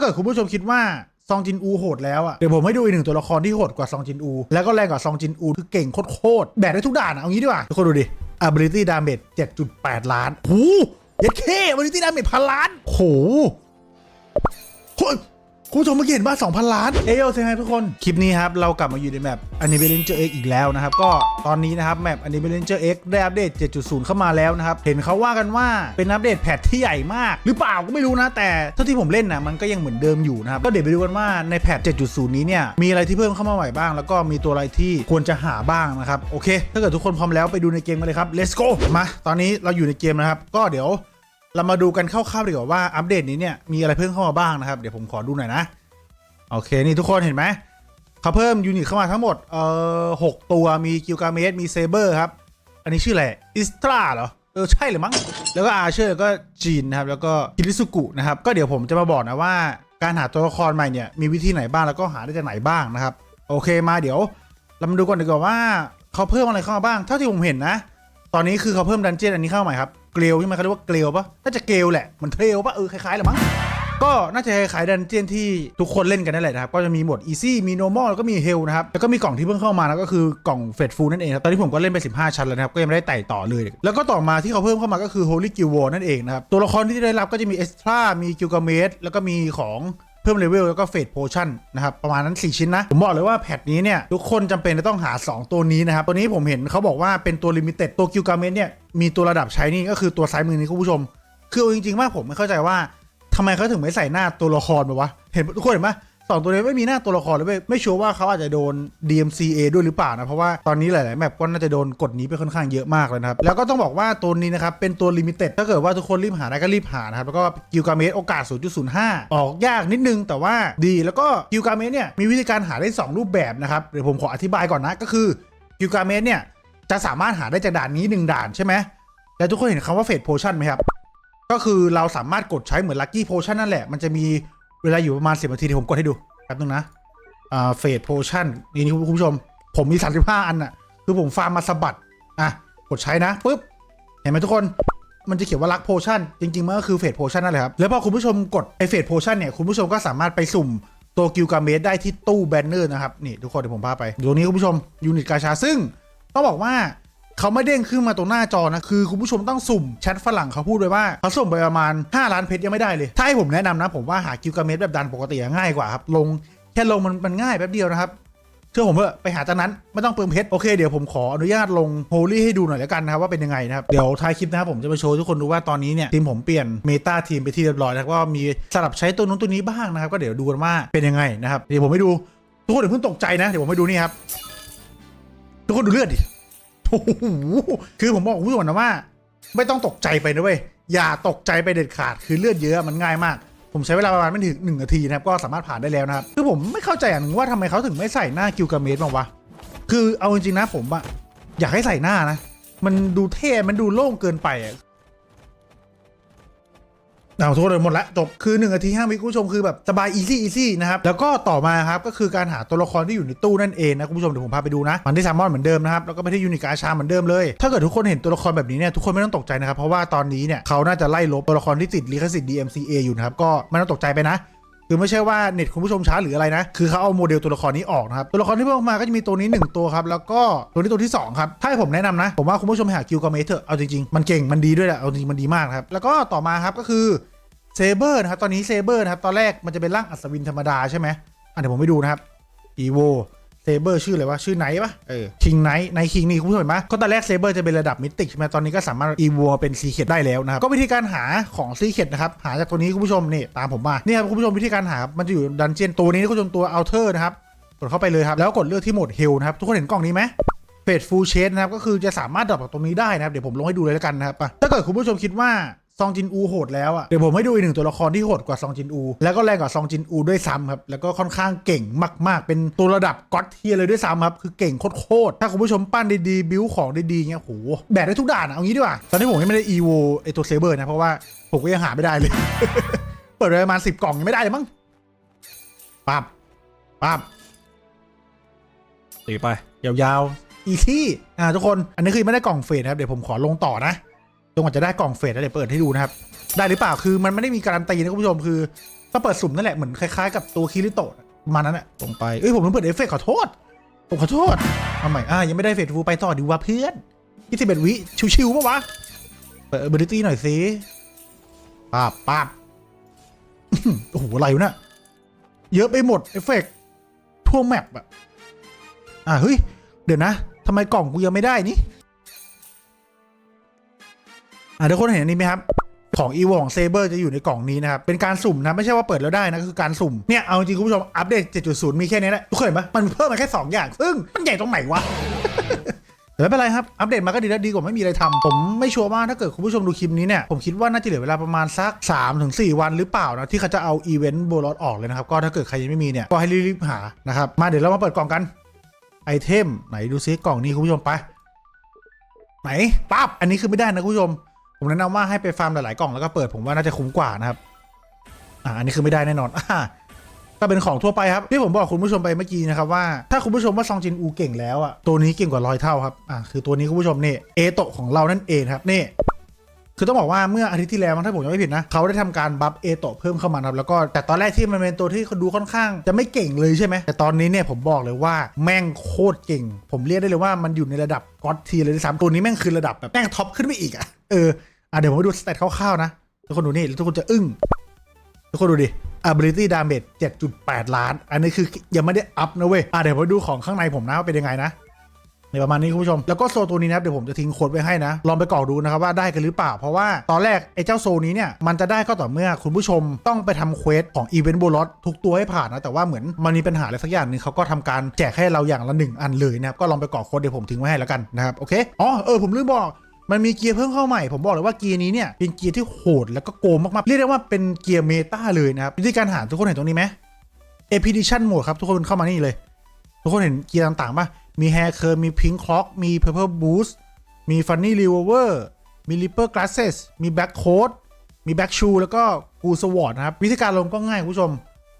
เกิดคุณผู้ชมคิดว่าซองจินอูโหดแล้วอะ เดี๋ยวผมให้ดูอีกหนึ่งตัวละครที่โหดกว่าซองจินอู แล้วก็แรงกว่าซองจินอู คือเก่งโคตรๆแบกได้ทุกด่านอะเอางี้ดีกว่าทุกคนดูดิ ability damage 7.8 ล้าน หูยัดเค ability damage พันล้าน โหโห คุณผู้ชมเมื่อกี้เห็นว่า2,000 ล้าน เอโยเซนไงทุกคน คลิปนี้ครับ เรากลับมาอยู่ในแมป a n i m a l Ranger X อีกแล้วนะครับ ก็ตอนนี้นะครับ แมป a n i m a l Ranger X ได้อัปเดต 7.0 เข้ามาแล้วนะครับ เห็นเขาว่ากันว่าเป็นอัปเดตแพทที่ใหญ่มาก หรือเปล่าก็ไม่รู้นะ แต่เท่าที่ผมเล่นนะมันก็ยังเหมือนเดิมอยู่นะครับ ก็เดี๋ยวไปดูกันว่าในแพท 7.0 นี้เนี่ยมีอะไรที่เพิ่มเข้ามาใหม่บ้าง แล้วก็มีตัวอะไรที่ควรจะหาบ้างนะครับโอเค ถ้าเกิดทุกคนพร้อมแล้วไปดูในเกมกันเลยครับ let's go มาตอนนี้เราอยู่ในเกมนะครับก็เดี๋ยว เรามาดูกันคร่าวๆดีกว่าว่าอัปเดตนี้เนี่ยมีอะไรเพิ่มเข้ามาบ้างนะครับ เดี๋ยวผมขอดูหน่อยนะ โอเคนี่ทุกคนเห็นไหมเขาเพิ่มยูนิตเข้ามาทั้งหมดเอ่อหกตัวมีกิลกาเมสมีเซเบอร์ครับ อันนี้ชื่ออะไรอิสตราเหรอเออใช่หรือมั้ง แล้วก็อาเชอร์แล้วก็จีนนะครับ แล้วก็คิริสุกุนะครับ ก็เดี๋ยวผมจะมาบอกนะว่า การหาตัวละครใหม่เนี่ยมีวิธีไหนบ้างแล้วก็หาได้จากไหนบ้างนะครับ โอเคมาเดี๋ยว เรามาดูก่อนดีกว่าว่าเขาเพิ่มอะไรเข้ามาบ้างเท่าที่ผมเห็นนะ ตอนนี้คือเขาเพิ่มดันเจี้ยนอันนี้เข้ามาใหม่ครับ เกลียวใช่ไหมเขาเรียกว่าเกลียวปะน่าจะเกลียวแหละเหมันเทรลปะเออคล้ายๆแหละมั้ง ก็น่าจะคล้ายๆดันเจียนที่ทุกคนเล่นกันนั่นแหละนะครับ ก็จะมีโหมด Easy มี Normal แล้วก็มี Hell นะครับ แล้วก็มีกล่องที่เพิ่งเข้ามานะก็คือกล่องเฟดฟูนั่นเองครับ ตอนนี้ผมก็เล่นไป 15 ชั้นแล้วนะครับ ก็ยังไม่ได้ไต่ต่อเลย แล้วก็ต่อมาที่เขาเพิ่มเข้ามาก็คือ Holy Guild War นั่นเองนะครับ ตัวละครที่ได้รับก็จะมี Extra มี Gilgamesh แล้วก็มีของ เพิ่มเลเวลแล้วก็เฟดโพชั่นนะครับประมาณนั้น 4 ชิ้นนะ ผมบอกเลยว่าแพทนี้เนี่ย ทุกคนจำเป็นจะต้องหา 2 ตัวนี้นะครับ ตัวนี้ผมเห็นเขาบอกว่าเป็นตัวลิมิเต็ดตัวกิลกาเมนเนี่ย มีตัวระดับใช้นี่ก็คือตัวซ้ายมือนี้คุณผู้ชม คือจริงๆว่าผมไม่เข้าใจว่าทำไมเขาถึงไม่ใส่หน้าตัวละครมาวะเห็นทุกคนเห็นไหม สองตัวนี้ไม่มีหน้าตัวละครเลยเว้ยไม่ชัวร์ว่าเขาอาจจะโดน DMCA ด้วยหรือเปล่านะ เพราะว่าตอนนี้หลาย ๆ แมปก็น่าจะโดนกฎนี้ไปค่อนข้างเยอะมากเลยนะครับ แล้วก็ต้องบอกว่าตัวนี้นะครับ เป็นตัวลิมิเต็ดถ้าเกิดว่าทุกคนรีบหาได้ก็รีบหานะครับ แล้วก็กิลกาเมสโอกาส 0.05 ออกยากนิดนึงแต่ว่าดีแล้วก็กิลกาเมสเนี่ยมีวิธีการหาได้ 2 รูปแบบนะครับเดี๋ยวผมขออธิบายก่อนนะก็คือกิลกาเมสเนี่ยจะสามารถหาได้จากด่านนี้หนึ่งด่านใช่ไหมแล้วทุกคนเห็นคำว่าเฟดโพชั่นไหมครับก็คือเราสามารถกดใช้เหมือนลั c กี้โพชั่นนั่นแหละมันจะมี เวลาอยู่ประมาณ10นาทีเดี๋ยวผมกดให้ดูแป๊บนึงนะอ่าเฟดโพชั่นนี่นี่คุณผู้ชม ผมมี35อันน่ะคือผมฟาร์มมาสะบัดอะกดใช้นะปุ๊บเห็นไหมทุกคนมันจะเขียนว่าลักโพชั่นจริงๆมันก็คือเฟดโพชั่นนั่นแหละครับ แล้วพอคุณผู้ชมกดไอเฟดโพชั่นเนี่ยคุณผู้ชมก็สามารถไปสุ่มตัวกิลกาเมสได้ที่ตู้แบนเนอร์นะครับ นี่ทุกคนเดี๋ยวผมพาไปตรงนี้คุณผู้ชมยูนิตกาชาซึ่งต้องบอกว่า เขาไม่เด้งขึ้นมาตรงหน้าจอนะ คือคุณผู้ชมต้องสุ่มแชทฝรั่งเขาพูดไว้ว่าเขาสุ่มไปประมาณ 5 ล้านเพชรยังไม่ได้เลย ถ้าให้ผมแนะนำนะ ผมว่าหากิลกาเมสแบบดันปกติง่ายกว่าครับ ลงแค่ลงมันมันง่ายแป๊บเดียวนะครับเชื่อผมเถอะไปหาจากนั้นไม่ต้องเปลืองเพชรโอเคเดี๋ยวผมขออนุญาตลงโฮลี่ให้ดูหน่อยแล้วกันนะครับว่าเป็นยังไงนะครับ เดี๋ยวท้ายคลิปนะครับผมจะไปโชว์ทุกคนดูว่าตอนนี้เนี่ย ทีมผมเปลี่ยนเมตาทีมไปที่เรียบร้อยแล้วก็มีสลับใช้ตัวนู้นตัวนี้บ้างนะครับ ก็เดี๋ยวดูกันว่าเป็นยังไงนะครับ เดี๋ยวผมให้ดู ทุกคนเดี๋ยวเพิ่งตกใจนะ เดี๋ยวผมให้ดูนี่ครับทุกคนดูเลือดดิ โอ้โหคือผมบอกคุณผู้ชมนะว่า ไม่ต้องตกใจไปนะเว้ยอย่าตกใจไปเด็ดขาดคือเลือดเยอะมันง่ายมาก ผมใช้เวลาประมาณไม่ถึงหนึ่งนาทีนะครับก็สามารถผ่านได้แล้วนะครับคือผมไม่เข้าใจอย่างหนึงว่าทำไมเขาถึงไม่ใส่หน้ากิลกาเมสมาวะคือเอาจริงๆนะผมอะอยากให้ใส่หน้านะ มันดูเท่ มันดูโล่งเกินไปอะ เอาโทษเลยหมดละจบคือ1นาที5วิคุณผู้ชมคือแบบสบายอีซี่อีซี่นะครับ แล้วก็ต่อมาครับก็คือการหาตัวละครที่อยู่ในตู้นั่นเองนะคุณผู้ชมเดี๋ยวผมพาไปดูนะมันที่แซมมอนเหมือนเดิมนะครับแล้วก็ไม่ได้ยูนิคอาชาเหมือนเดิมเลย ถ้าเกิดทุกคนเห็นตัวละครแบบนี้เนี่ยทุกคนไม่ต้องตกใจนะครับเพราะว่าตอนนี้เนี่ยเขาน่าจะไล่ลบตัวละครที่ติดลิขสิทธิ์ DMCA อยู่นะครับก็ไม่ต้องตกใจไปนะคือไม่ใช่ว่าเน็ตคุณผู้ชมช้าหรืออะไรนะ คือเขาเอาโมเดลตัวละครนี้ออกนะครับ ตัวละครที่เพิ่มมาก็จะมีตัวนี้ 1 ตัวครับ แล้วก็ตัวนี้ตัวที่ 2 ครับ ถ้าให้ผมแนะนำนะ ผมว่าคุณผู้ชมหากิลกาเมเถอะ เอาจริง ๆ มันเก่ง มันดีด้วยแหละ เอาจริง มันดีมากครับ แล้วก็ต่อมาครับก็คือ เซเบอร์นะครับ ตอนนี้เซเบอร์นะครับ ตอนแรกมันจะเป็นร่างอัศวินธรรมดาใช่ไหมอะเดี๋ยวผมไปดูนะครับอีโวเซเบอร์ชื่ออะไรวะชื่อไนท์ปะเออคิงไนท์ไนท์คิงนี่คุณผู้ชมเห็นไหมก็ตอนแรกเซเบอร์จะเป็นระดับมิติใช่ไหมตอนนี้ก็สามารถอีโวเป็นซีเคดได้แล้วนะครับ ก็วิธีการหาของซีเคดนะครับ หาจากตัวนี้คุณผู้ชมนี่ตามผมมาเนี่ยครับคุณผู้ชมวิธีการหาครับมันจะอยู่ดันเจียนตัวนี้คุณผู้ชมตัวอัลเทอร์นะครับกดเข้าไปเลยครับ แล้วกดเลือกที่โหมดเฮลนะครับทุกคนเห็นกล่องนี้ไหมเฟดฟูลเชนนะครับก็คือจะสามารถดรอปจากตรงนี้ได้นะครับเดี๋ยวผมลงให้ดูเลยแล้วกันนะครับอะถ้าเกิดคุณผู้ชมคิดว่า ซองจินอูโหดแล้วอะเดี๋ยวผมให้ดูอีกหนึ่งตัวละครที่โหดกว่าซองจินอู แล้วก็แรงกว่าซองจินอูด้วยซ้ำครับ แล้วก็ค่อนข้างเก่งมากๆ เป็นตัวระดับก็อตเทียเลยด้วยซ้ำครับ คือเก่งโคตรๆถ้าคุณผู้ชมปั้นดีๆ บิวของดีๆเงี้ยโหแบกได้ทุกด่านอะเอางี้ดีกว่า ตอนนี้ผมยังไม่ได้อีโวไอตัวเซเบอร์นะ เพราะว่าผมก็ยังหาไม่ได้เลย เปิดไปประมาณสิบกล่องยังไม่ได้เลยมั้งปั๊บปั๊บตีไป ยาวๆอีซี่อ่าทุกคนอันนี้คือไม่ได้กล่องเฟสครับเดี๋ยวผมขอลงต่อนะ กว่าจะได้กล่องเฟสแล้วเดี๋ยวเปิดให้ดูนะครับ ได้หรือเปล่าคือมันไม่ได้มีการันตีนะคุณผู้ชมคือก็เปิดสุ่มนั่นแหละเหมือนคล้ายๆกับตัวคิริโตะมานั้นแหละตรงไปเอ้ยผมลืมเปิดเอฟเฟกขอโทษผมขอโทษเอาใหม่อ่ายังไม่ได้เฟสฟูไปต่อดีว่าเพื่อนยี่สิบเอ็ดวิชิวๆปะวะเปิดเบอร์ตี้หน่อยสิป้าป้าโอ้โหอะไรวะเนี่ยเยอะไปหมดเอฟเฟกทั่วแมปอะอะเฮ้ยเดี๋ยวนะทำไมกล่องกูยังไม่ได้นี่ อะทุกคนเห็นอันนี้ไหมครับของอีวของเซเบอร์จะอยู่ในกล่องนี้นะครับ เป็นการสุ่มนะ ไม่ใช่ว่าเปิดแล้วได้นะ คือการสุ่ม เนี่ย เอาจริงคุณผู้ชม อัปเดต 7.0 มีแค่นี้แหละทุกคนเห็นปะมันเพิ่มมาแค่ 2 อย่าง ซึ่ง มันใหญ่ตรงไหนวะแต่ไม่เป็นไรครับ อัปเดตมาก็ดีแล้วดีกว่าไม่มีอะไรทำผมไม่ชัวร์ว่าถ้าเกิดคุณผู้ชมดูคลิปนี้เนี่ย ผมคิดว่าน่าจะเหลือเวลาประมาณสัก 3-4 วันหรือเปล่านะ ที่เขาจะเอาอีเวนต์โบลอตออกเลยนะครับก็ถ้าเกิดใครยังไม่มีเนี่ยก็ให้รีบๆหานะครับมาเดี๋ยวเรามาเปิดกล่องกันไอเทมไหนดูซิกล่องนี้คุณผู้ชมไป ไหนปั๊บอันนี้คือไม่ได้นะคุณผู้ชม ผมแนะนำว่าให้ไปฟาร์มหลายๆกล่องแล้วก็เปิดผมว่าน่าจะคุ้มกว่านะครับ อ่าอันนี้คือไม่ได้แน่นอนอ่าก็เป็นของทั่วไปครับที่ผมบอกคุณผู้ชมไปเมื่อกี้นะครับว่าถ้าคุณผู้ชมว่าซองจินอูเก่งแล้วอะตัวนี้เก่งกว่าร้อยเท่าครับอ่าคือตัวนี้คุณผู้ชมนี่เอโตะของเรานั่นเองครับนี่ คือต้องบอกว่าเมื่ออาทิตย์ที่แล้วถ้าผมจำไม่ผิดนะเขาได้ทำการบัฟเอโตเพิ่มเข้ามาครับแล้วก็แต่ตอนแรกที่มันเป็นตัวที่เขาดูค่อนข้าง จะไม่เก่งเลยใช่ไหมแต่ตอนนี้เนี่ยผมบอกเลยว่าแม่งโคตรเก่ง ผมเรียกได้เลยว่ามันอยู่ในระดับก็อดทีเลยด้วยซ้ำตัวนี้แม่งคือระดับแบบแม่งท็อปขึ้นไปอีกอะเอออะเดี๋ยวผมไปดูสเตตคร่าวๆนะทุกคนดูนี่ทุกคนจะอึ้งทุกคนดูดิ ability damage 7.8 ล้าน อันนี้คือยังไม่ได้อัพนะเว้ย อะเดี๋ยวมาดูของข้างในผมนะว่าเป็นยังไงนะ ในประมาณนี้คุณผู้ชม แล้วก็โซตัวนี้นะครับเดี๋ยวผมจะทิ้งโค้ดไว้ให้นะ ลองไปกรอกดูนะครับว่าได้กันหรือเปล่า เพราะว่าตอนแรกไอ้เจ้าโซนี้เนี่ยมันจะได้ก็ต่อเมื่อคุณผู้ชมต้องไปทำเควสของอีเวนต์โบลอตทุกตัวให้ผ่านนะแต่ว่าเหมือนมันมีปัญหาอะไรสักอย่างหนึงเขาก็ทำการแจกให้เราอย่างละหนึ่งอันเลยนะครับก็ลองไปกรอกโค้ดเดี๋ยวผมทิ้งไว้ให้แล้วกันนะครับโอเคอ๋อเออผมลืมบอก มันมีเกียร์เพิ่มเข้าใหม่ ผมบอกเลยว่าเกียร์นี้เนี่ยเป็นเกียร์ที่โหดแล้วก็โกงมากๆ เรียกได้ว่าเป็นเกียร์เมตาเลยนะครับวิธีการหาทุกคนเห็นตรงนี้ไหม Expedition Mode ครับ ทุกคนเข้ามานี่เลย ทุกคนเห็นเกียร์ต่างๆป่ะ มี Hair Curl มี Pink Clock มี Purple Boost มี Funny Revolver มี Ripper Glasses มี Black Coat มี Black Shoe แล้วก็ Goose Sword นะครับ วิธีการลงก็ง่ายคุณผู้ชม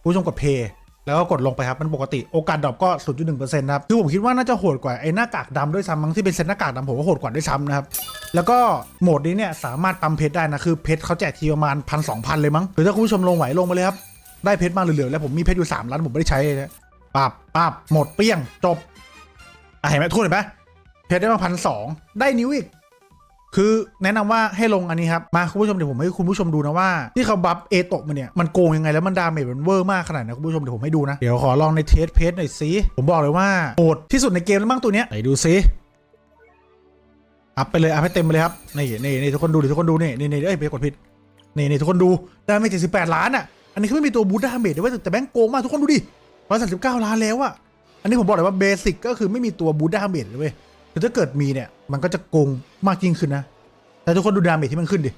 คุณผู้ชมกด Pay แล้วก็กดลงไปครับ มันปกติโอกาสดรอปก็ 0.1%นะครับ คือผมคิดว่าน่าจะโหดกว่า ไอ้หน้ากากดำด้วยซ้ำมั้งที่เป็นเซตหน้ากากดำผมว่าโหดกว่าด้วยซ้ำนะครับ แล้วก็โหมดนี้เนี่ยสามารถปั๊มเพชรได้นะ คือเพชรเขาแจกทีประมาณพันสองพันเลยมั้งหรือถ้าคุณผู้ชมลงไหวลงมาเลยครับ ได้เพชรมาเหลือๆแล้วผมมีเพชรอยู่3ล้านผมไม่ได้ใช้เลยนะปับปับหมดเปี้ยงจบ อะเห็นไหมทุนเห็นไหมเพชรได้มาพันสองได้นิ้วอีก คือแนะนำว่าให้ลงอันนี้ครับ มาคุณผู้ชมเดี๋ยวผมให้คุณผู้ชมดูนะว่าที่เขาบัฟเอโตะมาเนี่ยมันโกงยังไงแล้วมันดาเมจมันเวอร์มากขนาดไหนคุณผู้ชมเดี๋ยวผมให้ดูนะ เดี๋ยวขอลองในเทสเพจหน่อยสิผมบอกเลยว่าโหดที่สุดในเกมแล้วมั้งตัวเนี้ยไหนดูสิอัพไปเลยอัพให้เต็มไปเลยครับนี่นี่นี่ทุกคนดูดิทุกคนดูนี่นี่นี่เอ้ยไปกดผิดนี่นี่ทุกคนดูดาเมจเจ็ดสิบแปดล้านอะอันนี้คือไม่มีตัวบูทดาเมจด้วยแต่แบงค์โกงมากทุกคนดูดิร้อยสามสิบเก้าล้านแล้วอะ อันนี้ผมบอกเลยว่าเบสิกก็คือไม่มีตัวบูดาเมจเลยเว้ยแต่ถ้าเกิดมีเนี่ย มันก็จะโกงมากยิ่งขึ้นนะ แต่ทุกคนดูดาเมจที่มันขึ้นดิ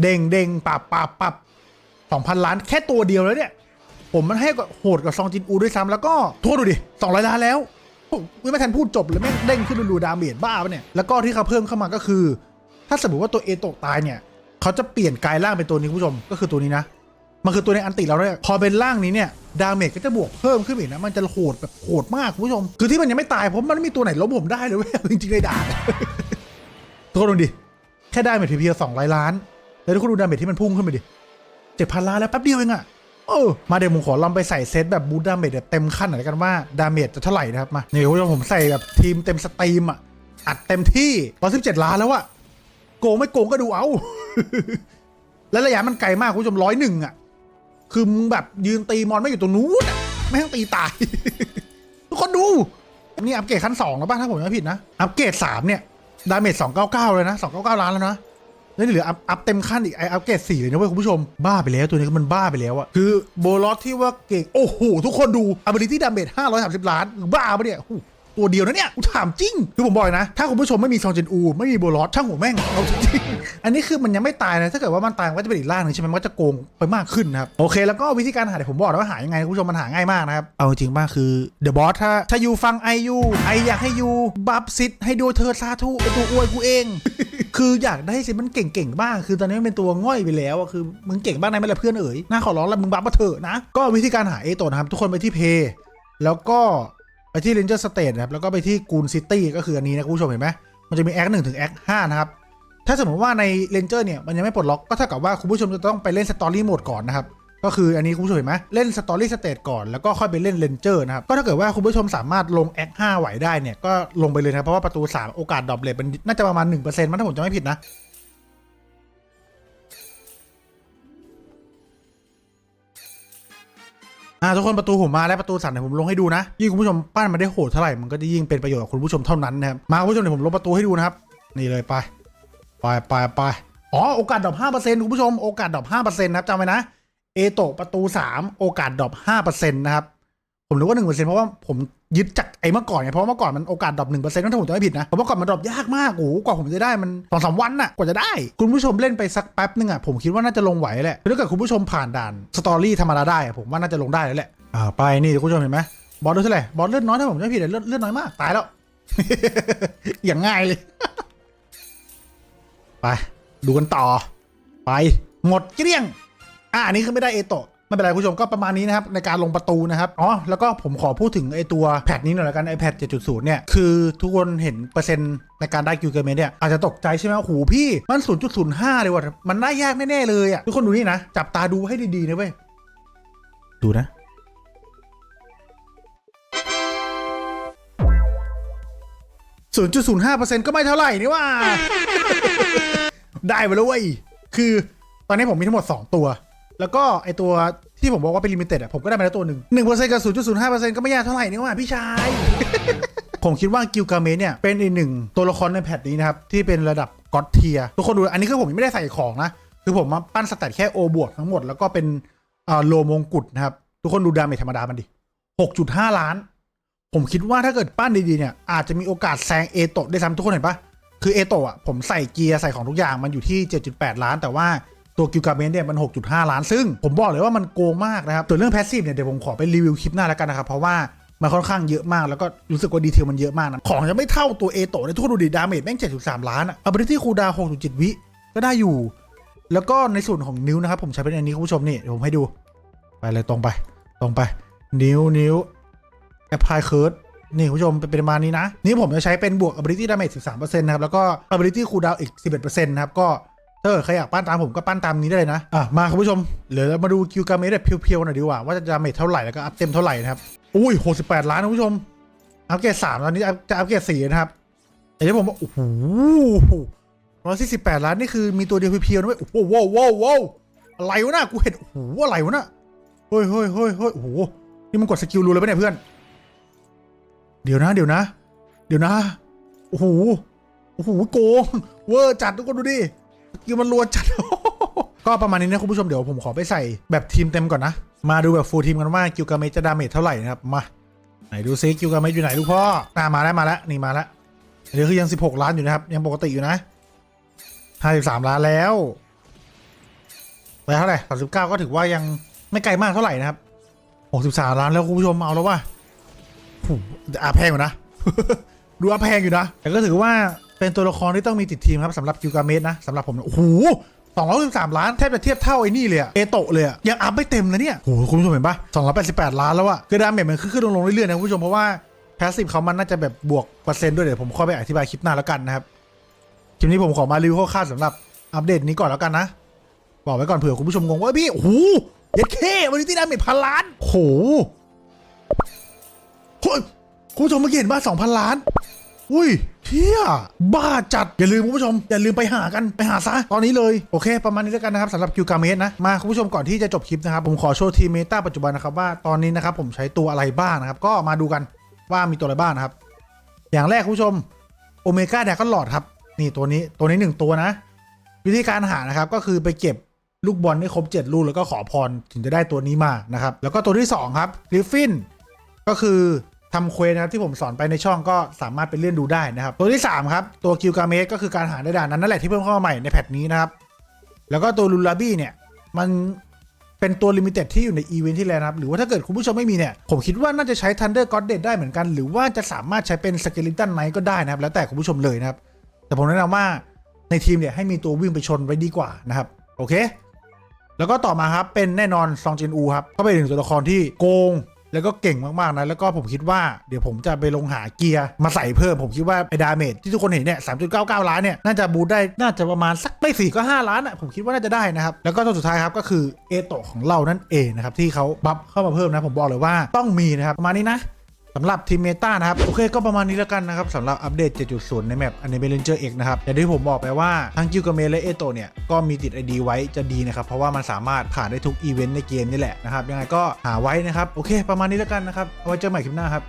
เด้งเด้งปับปับปับสองพันล้านแค่ตัวเดียวแล้วเนี่ย ผมมันให้กับโหดกับซองจินอูด้วยซ้ำแล้วก็โทษดูดิสองร้อยล้านแล้วโอ้ยไม่ทันพูดจบเลยแม่งเด้งขึ้นดูดาเมจบ้าปะเนี่ย แล้วก็ที่เขาเพิ่มเข้ามาก็คือ ถ้าสมมติว่าตัวเอตะตายเนี่ย เขาจะเปลี่ยนกายร่างเป็นตัวนี้คุณผู้ชม ก็คือตัวนี้นะ มันคือตัวในอันติเราเนี่ยพอเป็นร่างนี้เนี่ยดาเมจก็จะบวกเพิ่มขึ้นอีกนะ มันจะโหดแบบโหดมากคุณผู้ชม คือที่มันยังไม่ตายเพราะมันไม่มีตัวไหนล้มผมได้เลยเว้ยจริงๆเลยด่าทุกคนดูดิ แค่ได้เมจเพียวสองร้อยล้าน แล้วทุกคนดูดาเมจที่มันพุ่งขึ้นไปดิเจ็ดพันล้านแล้วแป๊บเดียวเองอะเออมาเดี๋ยวผมขอลองไปใส่เซตแบบบูดาเมจแบบเต็มขั้นหน่อยกันว่าดาเมจจะเท่าไหร่นะครับมาเนี่คุณผู้ชมผมใส่แบบทีมเต็มสตรีมอะอัดเต็มที่ร้อยสิบเจ็ดล้านแล้วอะโกงไม่โกงก็ดูเอา แล้วระยะมันไกลมากคุณผู้ชมร้อยหนึ่งอะ คือมึงแบบยืนตีมอนไม่อยู่ตรงนู้นอะไม่ให้ตีตาย ทุกคนดู นี่อัปเกรดขั้นสองแล้วป่ะถ้าผมไม่ผิดนะ อัปเกรดสามเนี่ย ดาเมจสองเก้าเก้าเลยนะสองเก้าเก้าล้านแล้วนะแล้วนี่เหลืออัพอัพเต็มขั้นอีกไออัปเกรดสี่เลยนะเว้ยคุณผู้ชม บ้าไปแล้วตัวนี้มันบ้าไปแล้วอะคือโบลอสที่ว่าเก่ง โอ้โห ทุกคนดู ability damage ห้าร้อยสามสิบล้าน บ้าปะเนี่ยโอ้โห ตัวเดียวนะเนี่ยกูถามจริงคือผมบอกเลยนะ ถ้าคุณผู้ชมไม่มีซองเจนอู ไม่มีโบลอสช่างหัวแม่งเอาจริงอันนี้คือมันยังไม่ตายนะถ้าเกิดว่ามันตายมันก็จะเป็นอีกร่างหนึ่งใช่ไหมมันก็จะโกงไปมากขึ้นนะครับโอเคแล้วก็วิธีการหาเดี๋ยวผมบอกแล้วว่าหายังไงคุณผู้ชมมันหาง่ายมากนะครับเอาจริงมากคือเดอะบอสถ้าถ้ายูฟังไอยูไออยากให้ยูบัฟซิดให้ดูเธอซาทูเป็นตัวอวยกูเอง คืออยากได้สิมันเก่งๆบ้าง คือตอนนี้มันเป็นตัวง่อยไปแล้วอะคือมึงเก่งบ้างได้ไหมล่ะเพื่อนเอ๋ยน่าขอร้องแล้วมึงบัฟมาเถอะนะก็วิธีการหาเอโตนะครับทุกคนไปที่เพแล้วก็ ไปที่ Ranger State นะครับ แล้วก็ไปที่ Goon City ก็คืออันนี้นะคุณผู้ชมเห็นไหมมันจะมีแอคหนึ่งถึงแอคห้านะครับ ถ้าสมมติว่าใน Ranger เนี่ยมันยังไม่ปลดล็อกก็เท่ากับว่าคุณผู้ชมจะต้องไปเล่นสตอรี่โหมดก่อนนะครับก็คืออันนี้คุณผู้ชมเห็นไหมเล่นสตอรี่สเตทก่อนแล้วก็ค่อยไปเล่นเลนเจอร์นะครับ ก็ถ้าเกิดว่าคุณผู้ชมสามารถลงแอค5ไหวได้เนี่ย ก็ลงไปเลยนะครับเพราะว่าประตู 3 โอกาสดรอปเลทมันน่าจะประมาณ 1%มันถ้าผมจะไม่ผิดนะ อ่าทุกคนประตูผมมาแล้วประตูสั่นเดี๋ยวผมลงให้ดูนะยิ่งคุณผู้ชมปั้นมาได้โหดเท่าไหร่มันก็จะยิ่งเป็นประโยชน์กับคุณผู้ชมเท่านั้นนะครับมาคุณผู้ชมเดี๋ยวผมลงประตูให้ดูนะครับ นี่เลยไปไปไปไปอ๋อโอกาสดรอปห้าเปอร์เซ็นต์คุณผู้ชมโอกาสดรอปห้าเปอร์เซ็นต์นะครับจำไว้นะเอโตประตูสามโอกาสดรอปห้าเปอร์เซ็นต์นะครับ ผมรู้ว่าหนึ่งเปอร์เซ็นต์เพราะว่าผมยึดจากไอ้เมื่อก่อนไงเพราะเมื่อก่อนมันโอกาสดรอปหนึ่งเปอร์เซ็นต์ถ้าผมจำไม่ผิดนะเพราะเมื่อก่อนมันดรอปยากมากโอ้กว่าผมจะได้มันสองสามวันน่ะกว่าจะได้ คุณผู้ชมเล่นไปสักแป๊บนึงอะผมคิดว่าน่าจะลงไหวแหละถ้าเกิดคุณผู้ชมผ่านด่านสตอรี่ธรรมดาได้ผมว่าน่าจะลงได้แล้วแหละอ่าไปนี่คุณผู้ชมเห็นไหมบอลเลือดเท่าไหร่บอลเลือดน้อยถ้าผมจำไม่ผิดเลือดเลือดน้อยมากตายแล้ว อย่างง่ายเลยไปดูกันต่อ ไปหมดเกลี้ยงอ่าอันนี้คือไม่ได้เอโตะ ไม่เป็นไรคุณผู้ชมก็ประมาณนี้นะครับในการลงประตูนะครับอ๋อแล้วก็ผมขอพูดถึงไอตัวแพทนี้หน่อยละกันไอแพท7.0 เนี่ย คือทุกคนเห็นเปอร์เซ็นต์ในการได้กิลเกอร์เมนเนี่ยอาจจะตกใจใช่ไหมโอ้โหพี่ มัน 0.05 เลยว่ะมันได้ยากแน่ๆเลยอะทุกคนดูนี่นะ จับตาดูให้ดีๆนะเว้ยดูนะ0.05%ก็ไม่เท่าไหร่นี่ว่า ได้ไปแล้วเว้ยคือตอนนี้ผมมีทั้งหมด 2 ตัว แล้วก็ไอตัวที่ผมบอกว่าเป็นลิมิเต็ดอะผมก็ได้มาแล้วตัวหนึ่งหนึ่งเปอร์เซ็นต์กับศูนย์จุดศูนย์ห้าเปอร์เซ็นต์ก็ไม่ยากเท่าไหร่นี่ว่าพี่ชาย ผมคิดว่ากิลกาเมสเนี่ยเป็นอีกหนึ่งตัวละครในแพทนี้นะครับที่เป็นระดับก็อดเทียทุกคนดูอันนี้คือผมไม่ได้ใส่ของนะคือผมมาปั้นสแตทแค่โอบวกทั้งหมดแล้วก็เป็นอ่าโลมงกุฎนะครับทุกคนดูดาเมจธรรมดามันดิ6.5 ล้าน ผมคิดว่าถ้าเกิดปั้นดีๆเนี่ยอาจจะมีโอกาสแซงเอโตะได้ซ้ำทุกคนเห็นปะคือเอโตะอะผมใส่เกียร์ใส่ของทุกอย่างมันอยู่ที่ 7.8 ล้าน แต่ว่า ตัวกิลกาเมนเนี่ยมัน 6.5 ล้าน ซึ่งผมบอกเลยว่ามันโกงมากนะครับส่วนเรื่องแพสซีฟเนี่ยเดี๋ยวผมขอไปรีวิวคลิปหน้าแล้วกันนะครับ เพราะว่ามันค่อนข้างเยอะมากแล้วก็รู้สึกว่าดีเทลมันเยอะมากนะ ของจะไม่เท่าตัวเอโตะในทุกดูดิดาเมจแม่ง 7.3 ล้านอะ ability cooldown 6.7 วิก็ได้อยู่ แล้วก็ในส่วนของนิ้วนะครับ ผมใช้เป็นอันนี้คุณผู้ชมนี่เดี๋ยวผมให้ดู ไปเลยตรงไป ตรงไป นิ้วนิ้ว apply curve นี่คุณผู้ชมเป็นประมาณนี้นะ นี่ผมจะใช้เป็นบวก ability damage 13%นะครับแล้วก็ ability cooldown อีก 11%นะครับก็ เกิดใครอยากปั้นตามผมก็ปั้นตามนี้ได้เลยนะ อะ มาคุณผู้ชมเดี๋ยวเรามาดูคิวกาเมแบบเพียวๆหน่อยดีกว่า ว่าจะดาเมจเท่าไหร่แล้วก็อัพเต็มเท่าไหร่นะครับอุ้ย68ล้านนะคุณผู้ชม อัพเกรด3ตอนนี้จะอัพเกรด4นะครับแต่ที่ผมว่าโอ้โหร้อยสี่สิบแปดล้านนี่คือมีตัวเดียวเพียวๆนะเว้ยโอ้โหว้าวว้าวว้าวอะไรวะน่ะกูเห็นโอ้โหอะไรวะน่ะเฮ้ยเฮ้ยเฮ้ยเฮ้ยโอ้โหนี่มันกดสกิลรูเลยปะเนี่ยเพื่อน เดี๋ยวนะ เดี๋ยวนะ เดี๋ยวนะโอ้โหโอ้โหโกงเวอร์จัดทุกคนดูดิ กิลมันรัวจัด ก็ประมาณนี้นะคุณผู้ชมเดี๋ยวผมขอไปใส่แบบทีมเต็มก่อนนะ มาดูแบบฟูลทีมกันว่ากิลกาเมจจะดาเมจเท่าไหร่นะครับ มา ไหนดูซิกิลกาเมจอยู่ไหนลูกพ่ออ่ามาแล้วมาแล้วนี่มาแล้วเดี๋ยวคือยัง 16 ล้านอยู่นะครับ ยังปกติอยู่นะ 53 ล้านแล้วไปเท่าไหร่39 ก็ถือว่ายังไม่ไกลมากเท่าไหร่นะครับ 63 ล้านแล้วคุณผู้ชมเอาแล้วว่าโอ้โหแต่อาแพงอยู่นะ ดูอาแพงอยู่นะ แต่ก็ถือว่า เป็นตัวละครที่ต้องมีติดทีมครับสำหรับกิลกาเมสนะสำหรับผมเนี่ยโอ้โห213ล้านแทบจะเทียบเท่าไอ้นี่เลยอะเอโตะเลยอะยังอัพไม่เต็มนะเนี่ยโอ้โหคุณผู้ชมเห็นปะ288ล้านแล้วอะคือดาเมจมันขึ้นลงๆเรื่อยๆนะคุณผู้ชมเพราะว่าแพสซีฟเขามันน่าจะแบบบวกเปอร์เซ็นต์ด้วยเดี๋ยวผมค่อยไปอธิบายคลิปหน้าแล้วกันนะครับคลิปนี้ผมขอมารีวิวคร่าวๆสำหรับอัปเดตนี้ก่อนแล้วกันนะ บอกไว้ก่อนเผื่อคุณผู้ชมงงว่าพี่โอ้โหเย็ดเควันนี้ที่ดาเมจพันล้านโอ้โหเฮ้ยคุณผู้ชมเมื่อกี้เห็นบ้าสองพันล้าน อุ้ยเที่ยบ้าจัด อย่าลืมคุณผู้ชม อย่าลืมไปหากันไปหาซะ ตอนนี้เลย โอเค ประมาณนี้แล้วกันนะครับสำหรับคิวกาเมสนะ มาคุณผู้ชมก่อนที่จะจบคลิปนะครับ ผมขอโชว์ทีมเมตาปัจจุบันนะครับว่าตอนนี้นะครับผมใช้ตัวอะไรบ้างนะครับ ก็มาดูกันว่ามีตัวอะไรบ้างนะครับ อย่างแรกคุณผู้ชมโอเมก้าแดกก็หลอดครับ นี่ตัวนี้ตัวนี้หนึ่งตัวนะ วิธีการหานะครับก็คือไปเก็บลูกบอลให้ครบ 7 ลูกแล้วก็ขอพรถึงจะได้ตัวนี้มานะครับแล้วก็ตัวที่ 2 ครับกริฟฟินก็คือ ทำเควสนะครับที่ผมสอนไปในช่องก็สามารถไปเลื่อนดูได้นะครับ ตัวที่ 3 ครับ ตัวกิลกาเมสก็คือการหาในด่านนั้นนั่นแหละที่เพิ่มเข้ามาใหม่ในแพทนี้นะครับ แล้วก็ตัวลูลาบี้เนี่ย มันเป็นตัวลิมิเต็ดที่อยู่ในอีเวนท์ที่แล้วนะครับ หรือว่าถ้าเกิดคุณผู้ชมไม่มีเนี่ย ผมคิดว่าน่าจะใช้ Thunder God d e a d ได้เหมือนกัน หรือว่าจะสามารถใช้เป็น Skeleton Knight ก็ได้นะครับ แล้วแต่คุณผู้ชมเลยนะครับ แต่ผมแนะนำว่าในทีมเนี่ยให้มีตัววิ่งไปชนไว้ดีกว่านะครับ โอเค แล้วก็ต่อมาครับเป็นแน่นอนซองเจนอูครับก็เป็นหนึ่งตัวละครที่โกง แล้วก็เก่งมากๆนะแล้วก็ผมคิดว่าเดี๋ยวผมจะไปลงหาเกียร์มาใส่เพิ่มผมคิดว่าไอ้ดาเมจที่ทุกคนเห็นเนี่ยสามจุดเก้าเก้าล้านเนี่ยน่าจะบูทได้น่าจะประมาณสักไม่สี่ก็ห้าล้านอะผมคิดว่าน่าจะได้นะครับแล้วก็ตัวสุดท้ายครับก็คือเอโตะของเรานั่นเองนะครับที่เขาบัฟเข้ามาเพิ่มนะผมบอกเลยว่าต้องมีนะครับประมาณนี้นะ สำหรับทีมเมตานะครับ โอเคก็ประมาณนี้แล้วกันนะครับสำหรับอัปเดต 7.0 ในแมป a n i m a l Ranger X นะครับอย่างที่ผมบอกไปว่าทั้งกิวกาเมและเอโตเนี่ยก็มีติด ID ไว้จะดีนะครับ เพราะว่ามันสามารถผ่านได้ทุกอีเวนต์ในเกมนี่แหละนะครับยังไงก็หาไว้นะครับโอเค ประมาณนี้แล้วกันนะครับเอาไว้เจอใหม่คลิปหน้าครับ